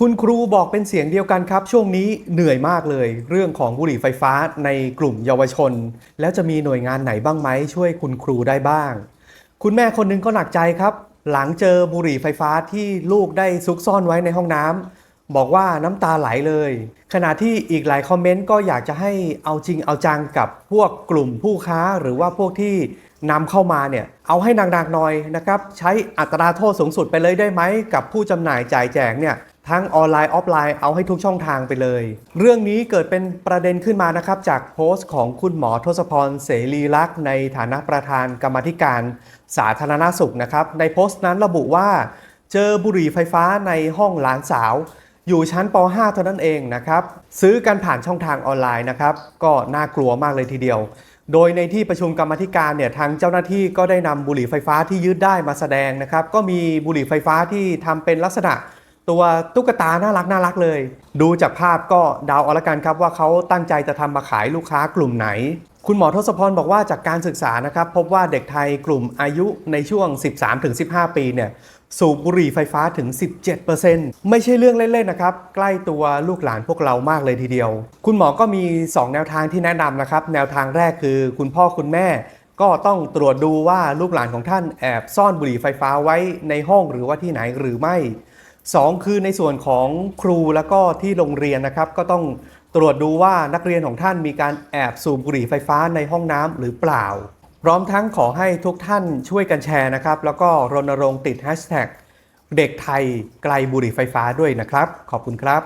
คุณครูบอกเป็นเสียงเดียวกันครับ ช่วงนี้เหนื่อยมากเลย เรื่องของบุหรี่ไฟฟ้าในกลุ่มเยาวชน แล้วจะมีหน่วยงานไหนบ้างไหมช่วยคุณครูได้บ้าง คุณแม่คนหนึงก็หนักใจครับ หลังเจอบุหรี่ไฟฟ้าที่ลูกได้ซุกซ่อนไว้ในห้องน้ำบอกว่าน้ำตาไหลเลย ขณะที่อีกหลายคอมเมนต์ก็อยากจะให้เอาจริงเอาจังกับพวกกลุ่มผู้ค้าหรือว่าพวกที่นำเข้ามาเนี่ยเอาให้หนักๆหน่อยนะครับใช้อัตราโทษสูงสุดไปเลยได้ไหมกับผู้จำหน่ายจ่ายแจกเนี่ย ทั้งออนไลน์ออฟไลน์เอาให้ทุกช่องทางไปเลย เรื่องนี้เกิดเป็นประเด็นขึ้นมานะครับ จากโพสต์ของคุณหมอทศพรเสรีลักษ์ในฐานะประธานกรรมธิการ สาธารณสุขนะครับ ในโพสต์นั้นระบุว่า เจอบุหรี่ไฟฟ้าในห้องหลานสาว อยู่ชั้นป .5 เท่านั้นเองนะครับ ซื้อกันผ่านช่องทางออนไลน์นะครับ ก็น่ากลัวมากเลยทีเดียว โดยในที่ประชุมกรรมธิการเนี่ยทางเจ้าหน้าที่ก็ได้นำบุหรี่ไฟฟ้าที่ยึดได้มาแสดงนะครับ ก็มีบุหรี่ไฟฟ้าที่ทำเป็นลักษณะ ตัวตุ๊กตาน่ารักน่ารักเลย ดูจากภาพก็เดาเอาละกันครับว่าเขาตั้งใจจะทำมาขายลูกค้ากลุ่มไหน คุณหมอทศพรบอกว่าจากการศึกษานะครับ พบว่าเด็กไทยกลุ่มอายุในช่วง 13-15 ปีเนี่ยสูบบุหรี่ไฟฟ้าถึง 17%ไม่ใช่เรื่องเล่นๆนะครับ ใกล้ตัวลูกหลานพวกเรามากเลยทีเดียว คุณหมอก็มี 2 แนวทางที่แนะนำนะครับ แนวทางแรกคือคุณพ่อคุณแม่ ก็ต้องตรวจดูว่าลูกหลานของท่านแอบซ่อนบุหรี่ไฟฟ้าไว้ในห้องหรือว่าที่ไหนหรือไม่ สองคือในส่วนของครูแล้วก็ที่โรงเรียนนะครับ ก็ต้องตรวจดูว่านักเรียนของท่านมีการแอบสูบบุหรี่ไฟฟ้าในห้องน้ำหรือเปล่า พร้อมทั้งขอให้ทุกท่านช่วยกันแชร์นะครับ แล้วก็รณรงค์ติดแฮชแท็กเด็กไทยไกลบุหรี่ไฟฟ้าด้วยนะครับ ขอบคุณครับ